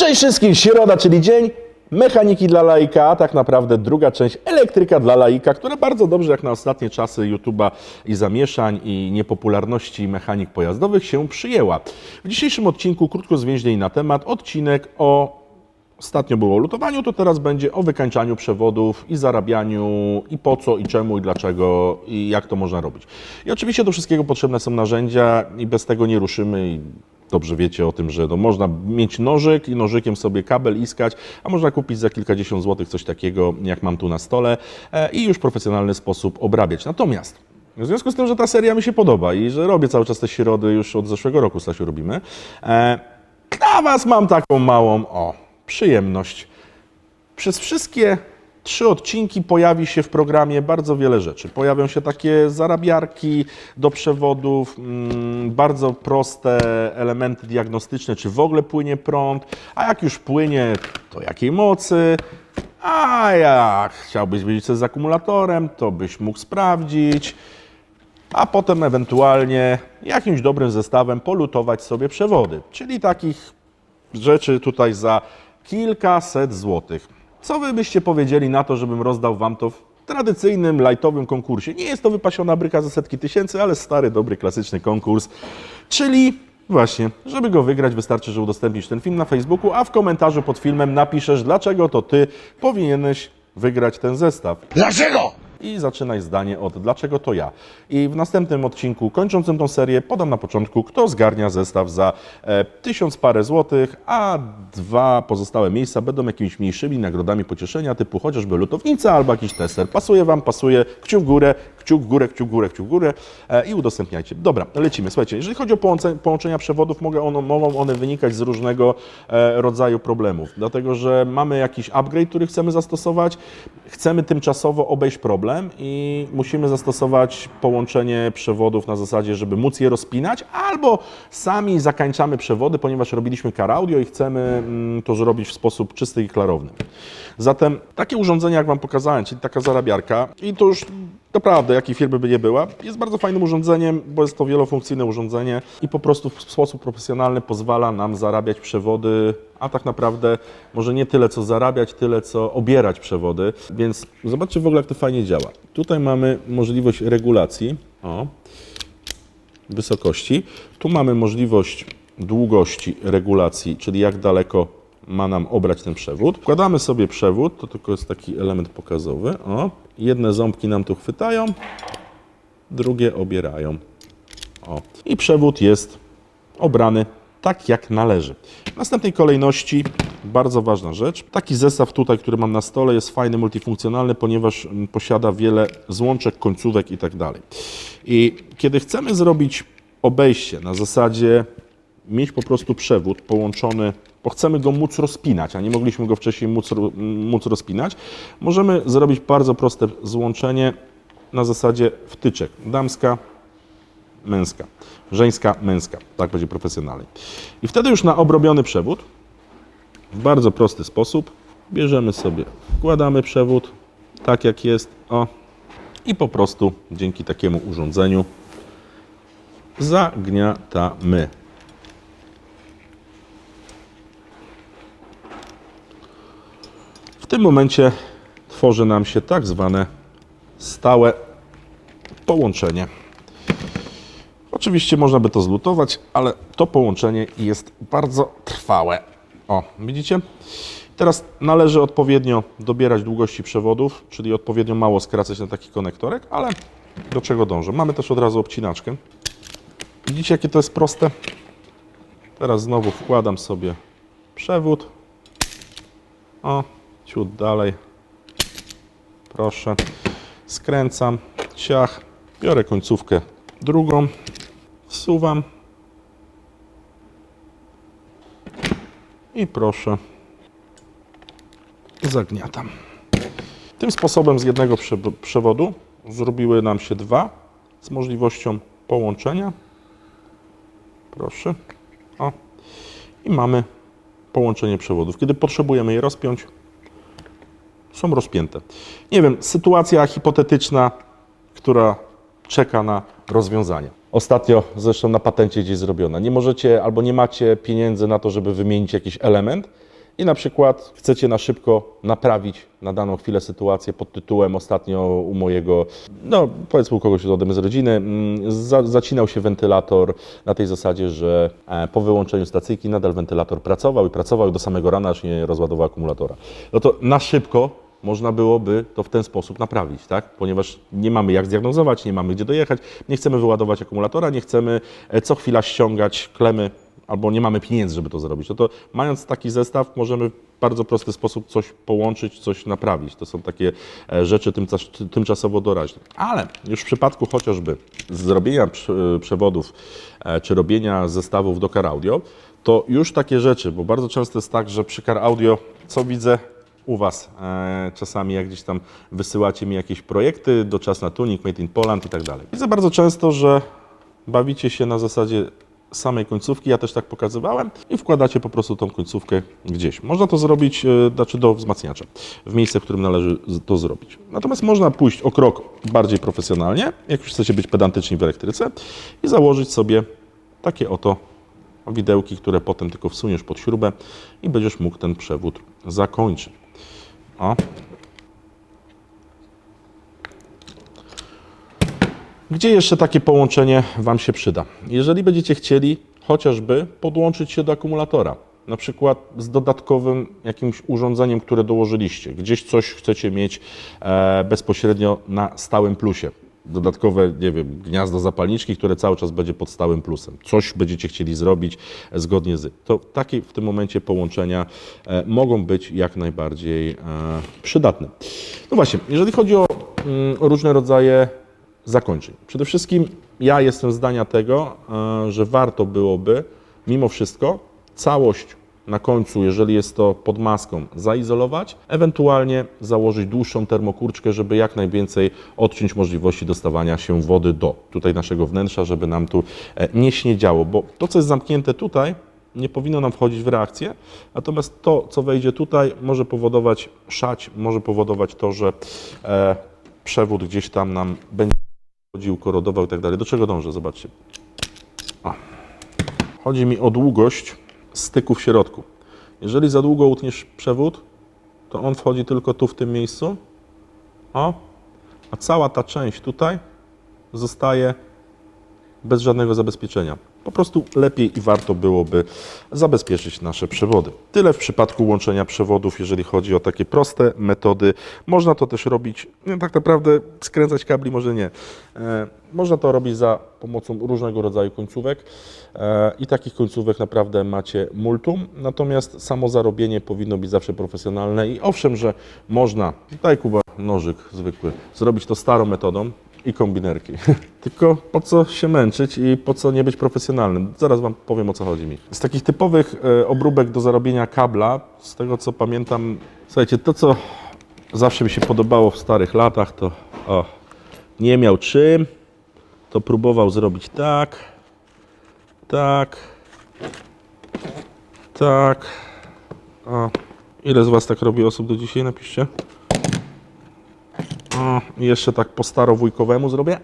Cześć wszystkim, środa, czyli dzień mechaniki dla laika, a tak naprawdę druga część elektryka dla laika, która bardzo dobrze jak na ostatnie czasy YouTube'a i zamieszań i niepopularności mechanik pojazdowych się przyjęła. W dzisiejszym odcinku krótko zwięźlej na temat, odcinek o Ostatnio było o lutowaniu, to teraz będzie o wykańczaniu przewodów i zarabianiu i po co, i czemu, i dlaczego, i jak to można robić. I oczywiście do wszystkiego potrzebne są narzędzia i bez tego nie ruszymy. I dobrze wiecie o tym, że no, można mieć nożyk i nożykiem sobie kabel iskać, a można kupić za kilkadziesiąt złotych coś takiego, jak mam tu na stole e, i już w profesjonalny sposób obrabiać. Natomiast w związku z tym, że ta seria mi się podoba i że robię cały czas te środy już od zeszłego roku, Stasiu, robimy, e, dla Was mam taką małą, o, przyjemność. Przez wszystkie trzy odcinki pojawi się w programie bardzo wiele rzeczy. Pojawią się takie zarabiarki do przewodów, mm, bardzo proste elementy diagnostyczne, czy w ogóle płynie prąd, a jak już płynie, to jakiej mocy, a jak chciałbyś wiedzieć co z akumulatorem, to byś mógł sprawdzić a potem ewentualnie jakimś dobrym zestawem polutować sobie przewody. Czyli takich rzeczy tutaj za kilkaset złotych. Co wy byście powiedzieli na to, żebym rozdał wam to w tradycyjnym, lightowym konkursie? Nie jest to wypasiona bryka za setki tysięcy, ale stary, dobry, klasyczny konkurs. Czyli właśnie, żeby go wygrać, wystarczy, że udostępnisz ten film na Facebooku, a w komentarzu pod filmem napiszesz, dlaczego to ty powinieneś wygrać ten zestaw Dlaczego? I zaczynaj zdanie od dlaczego to ja. I w następnym odcinku, kończącym tą serię, podam na początku, kto zgarnia zestaw za e, tysiąc parę złotych, a dwa pozostałe miejsca będą jakimiś mniejszymi nagrodami pocieszenia, typu chociażby lutownica albo jakiś tester. Pasuje Wam, pasuje, kciuk w górę, kciuk w górę, kciuk w górę, kciuk w górę e, i udostępniajcie. Dobra, lecimy. Słuchajcie, jeżeli chodzi o połączenia przewodów, mogą one wynikać z różnego e, rodzaju problemów, dlatego że mamy jakiś upgrade, który chcemy zastosować, chcemy tymczasowo obejść problem i musimy zastosować połączenie przewodów na zasadzie, żeby móc je rozpinać, albo sami zakańczamy przewody, ponieważ robiliśmy car audio i chcemy mm, to zrobić w sposób czysty i klarowny. Zatem takie urządzenie, jak Wam pokazałem, czyli taka zarabiarka, i to już naprawdę, jakiej firmy by nie była, jest bardzo fajnym urządzeniem, bo jest to wielofunkcyjne urządzenie i po prostu w sposób profesjonalny pozwala nam zarabiać przewody, a tak naprawdę może nie tyle co zarabiać, tyle co obierać przewody. Więc zobaczcie w ogóle, jak to fajnie działa. Tutaj mamy możliwość regulacji. O wysokości. Tu mamy możliwość długości regulacji, czyli jak daleko ma nam obrać ten przewód. Wkładamy sobie przewód, to tylko jest taki element pokazowy. O, jedne ząbki nam tu chwytają, drugie obierają. O. I przewód jest obrany tak jak należy. W następnej kolejności bardzo ważna rzecz. Taki zestaw tutaj, który mam na stole jest fajny, multifunkcjonalny, ponieważ mm, posiada wiele złączek, końcówek i tak dalej. I kiedy chcemy zrobić obejście na zasadzie mieć po prostu przewód połączony, bo chcemy go móc rozpinać, a nie mogliśmy go wcześniej móc, móc rozpinać, możemy zrobić bardzo proste złączenie na zasadzie wtyczek. Damska, męska, żeńska, męska. Tak będzie profesjonalnie. I wtedy już na obrobiony przewód w bardzo prosty sposób bierzemy sobie, wkładamy przewód tak jak jest, o i po prostu dzięki takiemu urządzeniu zagniatamy. Tym momencie tworzy nam się tak zwane stałe połączenie. Oczywiście można by to zlutować, ale to połączenie jest bardzo trwałe. O, widzicie? Teraz należy odpowiednio dobierać długości przewodów, czyli odpowiednio mało skracać na taki konektorek, ale do czego dążę? Mamy też od razu obcinaczkę. Widzicie, jakie to jest proste? Teraz znowu wkładam sobie przewód. O, ciut dalej. Proszę. Skręcam, ciach. Biorę końcówkę drugą. Wsuwam. I proszę. Zagniatam. Tym sposobem z jednego prze- przewodu zrobiły nam się dwa z możliwością połączenia. Proszę. O. I mamy połączenie przewodów. Kiedy potrzebujemy je rozpiąć, są rozpięte. Nie wiem, sytuacja hipotetyczna, która czeka na rozwiązanie. Ostatnio zresztą na patencie gdzieś zrobiona. Nie możecie albo nie macie pieniędzy na to, żeby wymienić jakiś element i na przykład chcecie na szybko naprawić na daną chwilę sytuację pod tytułem ostatnio u mojego, no powiedzmy u kogoś rodem z rodziny, mm, za, zacinał się wentylator na tej zasadzie, że e, po wyłączeniu stacyjki nadal wentylator pracował i pracował do samego rana, aż nie rozładował akumulatora. No to na szybko można byłoby to w ten sposób naprawić, tak? Ponieważ nie mamy jak zdiagnozować, nie mamy gdzie dojechać, nie chcemy wyładować akumulatora, nie chcemy e, co chwila ściągać klemy, albo nie mamy pieniędzy, żeby to zrobić. No to mając taki zestaw, możemy w bardzo prosty sposób coś połączyć, coś naprawić. To są takie e, rzeczy tymczas- tymczasowo doraźne. Ale już w przypadku chociażby zrobienia prze- przewodów e, czy robienia zestawów do car audio, to już takie rzeczy, bo bardzo często jest tak, że przy car audio, co widzę, u Was e, czasami, jak gdzieś tam wysyłacie mi jakieś projekty do czas na tuning, made in Poland i tak dalej. Widzę bardzo często, że bawicie się na zasadzie samej końcówki, ja też tak pokazywałem i wkładacie po prostu tą końcówkę gdzieś. Można to zrobić, e, znaczy do wzmacniacza, w miejsce, w którym należy to zrobić. Natomiast można pójść o krok bardziej profesjonalnie, jak już chcecie być pedantyczni w elektryce i założyć sobie takie oto widełki, które potem tylko wsuniesz pod śrubę i będziesz mógł ten przewód zakończyć. O. Gdzie jeszcze takie połączenie Wam się przyda? Jeżeli będziecie chcieli chociażby podłączyć się do akumulatora, na przykład z dodatkowym jakimś urządzeniem, które dołożyliście, gdzieś coś chcecie mieć e, bezpośrednio na stałym plusie. Dodatkowe, nie wiem, gniazdo zapalniczki, które cały czas będzie pod stałym plusem. Coś będziecie chcieli zrobić zgodnie z. To takie w tym momencie połączenia e, mogą być jak najbardziej e, przydatne. No właśnie, jeżeli chodzi o mm, różne rodzaje zakończeń. Przede wszystkim ja jestem zdania tego, e, że warto byłoby mimo wszystko całość na końcu, jeżeli jest to pod maską, zaizolować, ewentualnie założyć dłuższą termokurczkę, żeby jak najwięcej odciąć możliwości dostawania się wody do tutaj naszego wnętrza, żeby nam tu e, nie śniedziało, bo to, co jest zamknięte tutaj, nie powinno nam wchodzić w reakcję, natomiast to, co wejdzie tutaj, może powodować szać, może powodować to, że e, przewód gdzieś tam nam będzie chodził, korodował i tak dalej. Do czego dążę? Zobaczcie. O. Chodzi mi o długość styku w środku. Jeżeli za długo utniesz przewód, to on wchodzi tylko tu w tym miejscu. O. A cała ta część tutaj zostaje bez żadnego zabezpieczenia. Po prostu lepiej i warto byłoby zabezpieczyć nasze przewody. Tyle w przypadku łączenia przewodów, jeżeli chodzi o takie proste metody. Można to też robić, tak naprawdę skręcać kabli może nie. E, można to robić za pomocą różnego rodzaju końcówek e, i takich końcówek naprawdę macie multum. Natomiast samo zarobienie powinno być zawsze profesjonalne i owszem, że można, daj Kuba nożyk zwykły, zrobić to starą metodą, i kombinerki. Tylko po co się męczyć i po co nie być profesjonalnym? Zaraz Wam powiem o co chodzi mi. Z takich typowych e, obróbek do zarobienia kabla, z tego co pamiętam, słuchajcie, to co zawsze mi się podobało w starych latach, to o, nie miał czym, to próbował zrobić tak, tak, tak. O, ile z Was tak robi osób do dzisiaj? Napiszcie. Jeszcze tak po starowujkowemu zrobię.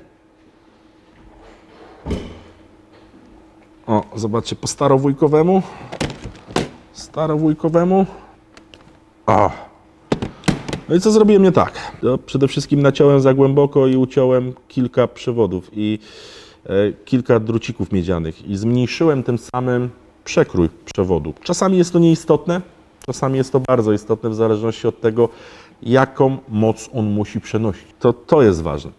O, zobaczcie, po starowujkowemu. Starowujkowemu. O. No i co zrobiłem nie tak? To przede wszystkim naciąłem za głęboko i uciąłem kilka przewodów i e, kilka drucików miedzianych i zmniejszyłem tym samym przekrój przewodu. Czasami jest to nieistotne, czasami jest to bardzo istotne w zależności od tego, jaką moc on musi przenosić. To, to jest ważne.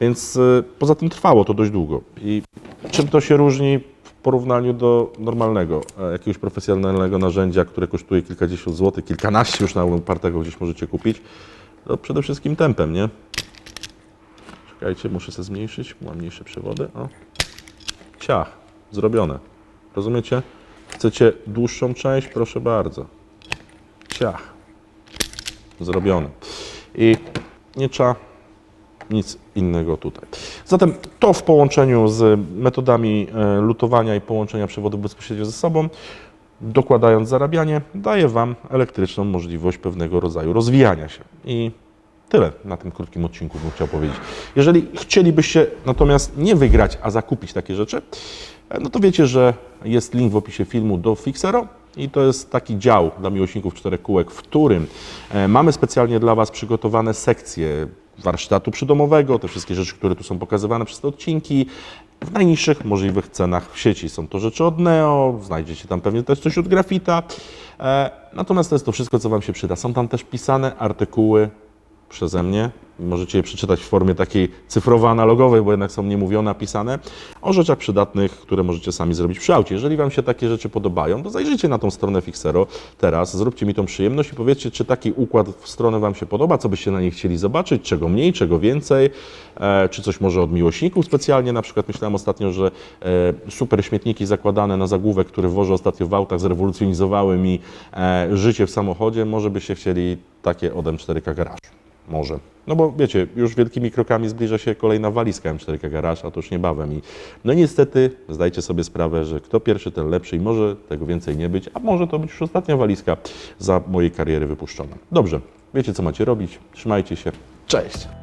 Więc y, poza tym trwało to dość długo. I czym to się różni w porównaniu do normalnego, e, jakiegoś profesjonalnego narzędzia, które kosztuje kilkadziesiąt złotych, kilkanaście już na upartego gdzieś możecie kupić? To przede wszystkim tempem, nie? Czekajcie, muszę sobie zmniejszyć, mam mniejsze przewody. O. Ciach, zrobione. Rozumiecie? Chcecie dłuższą część? Proszę bardzo. Ciach zrobione. I nie trzeba nic innego tutaj. Zatem to w połączeniu z metodami e, lutowania i połączenia przewodów bezpośrednio ze sobą, dokładając zarabianie, daje Wam elektryczną możliwość pewnego rodzaju rozwijania się. I tyle na tym krótkim odcinku bym chciał powiedzieć. Jeżeli chcielibyście natomiast nie wygrać, a zakupić takie rzeczy, e, no to wiecie, że jest link w opisie filmu do Fixero I to jest taki dział dla miłośników czterech kółek, w którym e, mamy specjalnie dla Was przygotowane sekcje warsztatu przydomowego, te wszystkie rzeczy, które tu są pokazywane przez te odcinki, w najniższych możliwych cenach w sieci. Są to rzeczy od Neo, znajdziecie tam pewnie też coś od Grafita. E, natomiast to jest to wszystko, co Wam się przyda. Są tam też pisane artykuły przeze mnie. Możecie je przeczytać w formie takiej cyfrowo-analogowej, bo jednak są niemówione, a pisane, o rzeczach przydatnych, które możecie sami zrobić przy aucie. Jeżeli Wam się takie rzeczy podobają, to zajrzyjcie na tą stronę Fixero teraz, zróbcie mi tą przyjemność i powiedzcie, czy taki układ w stronę Wam się podoba, co byście na niej chcieli zobaczyć, czego mniej, czego więcej, e, czy coś może od miłośników specjalnie, na przykład myślałem ostatnio, że e, super śmietniki zakładane na zagłówek, który wożę ostatnio w autach, zrewolucjonizowały mi e, życie w samochodzie, może byście chcieli takie od M4K Garage. Może. No bo wiecie, już wielkimi krokami zbliża się kolejna walizka M4K Garage, a to już niebawem. I no niestety zdajcie sobie sprawę, że kto pierwszy, ten lepszy i może tego więcej nie być, a może to być już ostatnia walizka za mojej kariery wypuszczona. Dobrze, wiecie co macie robić, trzymajcie się, cześć!